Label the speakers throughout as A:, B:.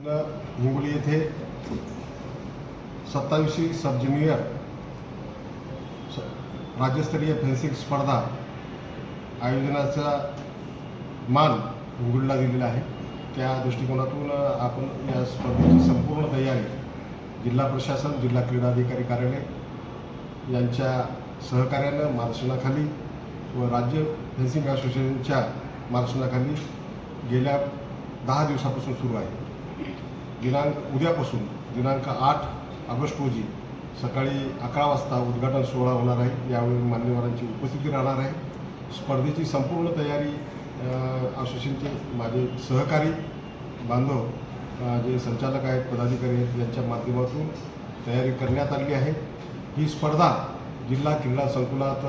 A: हिंगोली येथे सत्तावीसशी सब ज्युनियर राज्यस्तरीय फेन्सिंग स्पर्धा आयोजनाचा मान हिंगोलीला दिलेला आहे. त्या दृष्टिकोनातून आपण या स्पर्धेची संपूर्ण तयारी जिल्हा प्रशासन जिल्हा क्रीडाधिकारी कार्यालय यांच्या सहकार्यानं मार्गदर्शनाखाली व राज्य फेन्सिंग असोसिएशनच्या मार्गदर्शनाखाली गेल्या दहा दिवसापासून सुरू आहे. दिनांक उद्यापासून दिनांक आठ ऑगस्ट रोजी सकाळी अकरा वाजता उद्घाटन सोहळा होणार आहे. यावेळी मान्यवरांची उपस्थिती राहणार आहे. स्पर्धेची संपूर्ण तयारी असोसिएशनचे माझे सहकारी बांधव जे संचालक आहेत पदाधिकारी आहेत यांच्या माध्यमातून तयारी करण्यात आली आहे. ही स्पर्धा जिल्हा क्रीडा संकुलात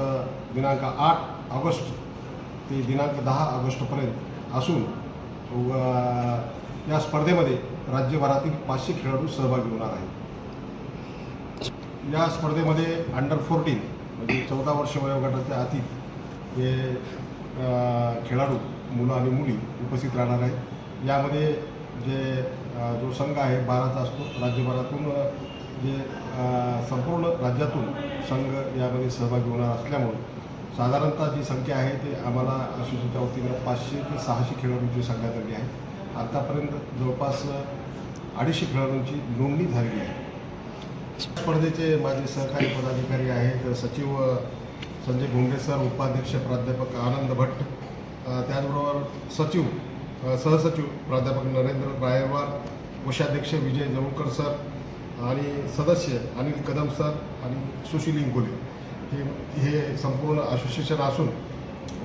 A: दिनांक आठ ऑगस्ट ते दिनांक दहा ऑगस्टपर्यंत असून या स्पर्धेमध्ये राज्यभरातील पाचशे खेळाडू सहभागी होणार आहेत. या स्पर्धेमध्ये अंडर फोर्टीन म्हणजे चौदा वर्ष वयोगटाच्या आतील हे खेळाडू मुलं आणि मुली उपस्थित राहणार आहेत. यामध्ये जे जो संघ आहे बाराचा असतो. राज्यभरातून जे संपूर्ण राज्यातून संघ यामध्ये सहभागी होणार असल्यामुळं साधारणतः जी संख्या आहे ते आम्हाला असोसिएशनच्या वतीनं पाचशे ते सहाशे खेळाडूंची सांगण्यात आली आहे. आत्तापर्यंत जवळपास अडीचशे खेळाडूंची नोंदणी झालेली आहे. स्पर्धेचे माझे सहकारी पदाधिकारी आहेत सचिव संजय भोंगडे सर उपाध्यक्ष प्राध्यापक आनंद भट्ट त्याचबरोबर सचिव सहसचिव प्राध्यापक नरेंद्र रायवार कोषाध्यक्ष विजय जवळकर सर आणि सदस्य अनिल कदम सर आणि सुशील इंगोले. हे हे संपूर्ण असोसिएशन असून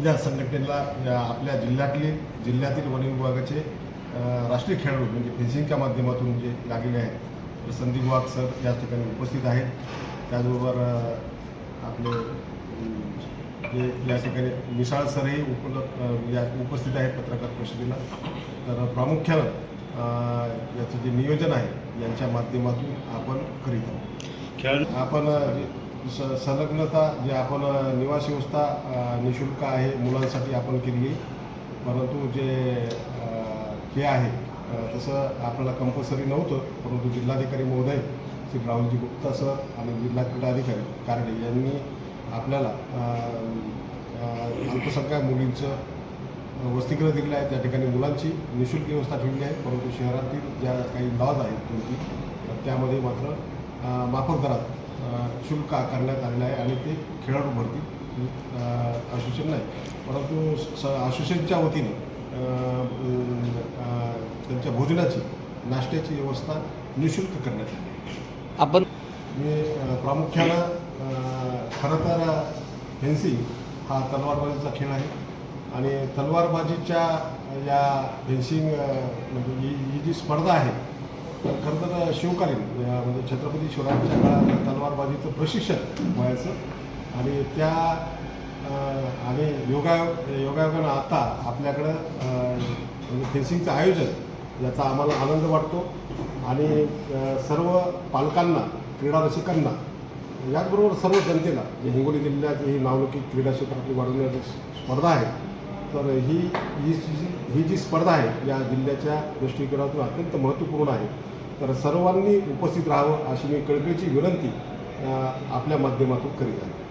A: या संघटनेला या आपल्या जिल्ह्यातले जिल्ह्यातील वन विभागाचे राष्ट्रीय खेळाडू म्हणजे फेन्सिंगच्या माध्यमातून जे लागलेले आहेत तर संदीप वाघ सर या ठिकाणी उपस्थित आहेत. त्याचबरोबर आपले जे या ठिकाणी मिसाळ सरही उपलब्ध या उपस्थित आहेत पत्रकार परिषदेला. तर प्रामुख्यानं याचं जे नियोजन आहे यांच्या माध्यमातून आपण करीत आहोत.
B: खेळाडू
A: आपण स संलग्नता जे आपण निवास व्यवस्था निःशुल्क निशुल्क आहे मुलांसाठी आपण केली परंतु जे हे आहे तसं आपल्याला कंपल्सरी नव्हतं परंतु जिल्हाधिकारी महोदय श्री राहुलजी गुप्ता सर आणि जिल्हा क्रीडा अधिकारी कारडे यांनी आपल्याला अल्पसंख्याक मुलींचं वसतिगृह दिलेलं आहे त्या ठिकाणी मुलांची निशुल्क व्यवस्था ठेवली आहे परंतु शहरातील ज्या काही लॉज आहेत दोन त्यामध्ये मात्र माफक दरात शुल्क आकारण्यात आलेलं आहे आणि ते खेळाडू भरती असोसिएशन नाही परंतु स असोसिएशनच्या वतीनं त्यांच्या भोजनाची नाश्त्याची व्यवस्था निशुल्क करण्यात आली.
C: आपण
A: मी प्रामुख्यानं खरं तर फेन्सिंग हा तलवारबाजीचा खेळ आहे आणि तलवारबाजीच्या या फेन्सिंग म्हणजे ही जी स्पर्धा आहे तर खरं तर शिवकालीन म्हणजे छत्रपती शिवरायांच्या काळात तलवारबाजीचं प्रशिक्षण व्हायचं. आणि त्या आणि योगायोग योगायोगानं आता आपल्याकडं म्हणजे फेन्सिंगचं आयोजन याचा आम्हाला आनंद वाटतो. आणि सर्व पालकांना क्रीडा रसिकांना याचबरोबर सर्व जनतेला जे हिंगोली जिल्ह्यात ही नावलौकिक क्रीडा क्षेत्रातली वाढवण्याची स्पर्धा आहे तर ही ही जी- ही जी स्पर्धा आहे या जिल्ह्याच्या दृष्टिकोनातून अत्यंत महत्त्वपूर्ण आहे. तर सर्वांनी उपस्थित राहावं अशी मी कळकळीची विनंती आपल्या माध्यमातून करीत आहे.